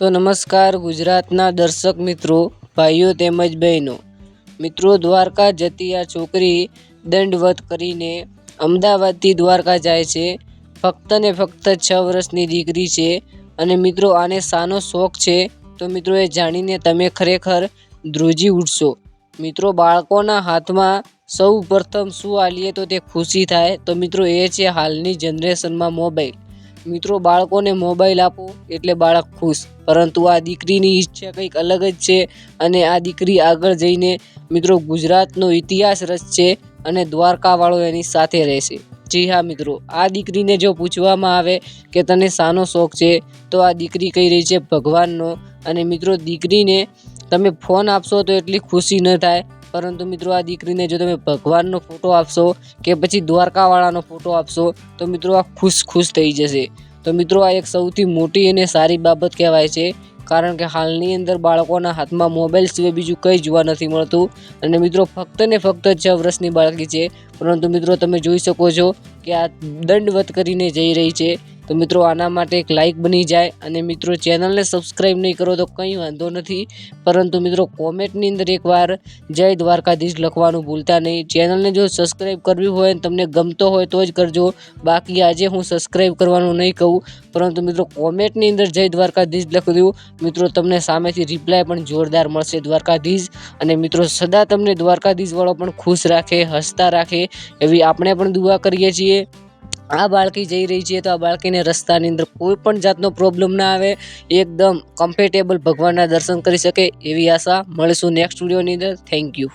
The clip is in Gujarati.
તો નમસ્કાર ગુજરાતના દર્શક મિત્રો, ભાઈઓ તેમજ બહેનો. મિત્રો, દ્વારકા જતી આ છોકરી દંડવત કરીને અમદાવાદથી દ્વારકા જાય છે. ફક્ત ને ફક્ત છ વર્ષની દીકરી છે અને મિત્રો, આને શાનો શોખ છે. તો મિત્રો, એ જાણીને તમે ખરેખર ધ્રુજી ઉઠશો. મિત્રો, બાળકોના હાથમાં સૌ પ્રથમ શું આલીએ તો તે ખુશી થાય. તો મિત્રો, એ છે હાલની જનરેશનમાં મોબાઈલ મિત્રો, બાળકોને મોબાઈલ આપો એટલે બાળક ખુશ. પરંતુ આ દીકરીની ઈચ્છા કંઈક અલગ જ છે અને આ દીકરી આગળ જઈને, મિત્રો, ગુજરાતનો ઇતિહાસ રચશે અને દ્વારકાવાળો એની સાથે રહેશે. જી હા, મિત્રો, આ દીકરીને જો પૂછવામાં આવે કે તને શાનો શોખ છે, તો આ દીકરી કહી રહી છે ભગવાનનો. અને મિત્રો, દીકરીને તમે ફોન આપશો તો એટલી ખુશી ન થાય. પરંતુ મિત્રો આ દીકરીને જો તમે ભગવાનનો ફોટો આપશો કે પછી દ્વારકાવાળાનો ફોટો આપશો, તો મિત્રો આ ખુશ ખુશ થઈ જશે. તો મિત્રો આ એક સૌથી મોટી અને સારી બાબત કહેવાય છે, કારણ કે હાલની અંદર બાળકોના હાથમાં મોબાઈલ સિવાય બીજું કંઈ જોવા નથી મળતું. અને મિત્રો ફક્ત ને ફક્ત છ વર્ષની બાળકી છે, પરંતુ મિત્રો તમે જોઈ શકો છો કે આ દંડવત કરીને જઈ રહી છે. તો મિત્રો આના માટે એક લાઇક બની જાય અને મિત્રો ચેનલને સબસ્ક્રાઈબ નહીં કરો તો કંઈ વાંધો નથી. પરંતુ મિત્રો કોમેન્ટની અંદર એકવાર જય દ્વારકાધીશ લખવાનું ભૂલતા નહીં. ચેનલને જો સબસ્ક્રાઈબ કરવી હોય તમને ગમતો હોય તો જ કરજો. બાકી આજે હું સબસ્ક્રાઈબ કરવાનું નહીં કહું. પરંતુ મિત્રો કોમેન્ટની અંદર જય દ્વારકાધીશ લખી મિત્રો તમને સામેથી રિપ્લાય પણ જોરદાર મળશે દ્વારકાધીશ. અને મિત્રો સદા તમને દ્વારકાધીશવાળો પણ ખુશ રાખે, હસતા રાખે એવી આપણે પણ દુઆ કરીએ છીએ. આ બાળકી જઈ રહી છે તો આ બાળકીને રસ્તાની અંદર કોઈ પણ જાતનો પ્રોબ્લેમ ના આવે. એકદમ કમ્ફર્ટેબલ ભગવાનના દર્શન કરી શકે એવી આશા. મળીશું નેક્સ્ટ વિડીયોની અંદર. Thank you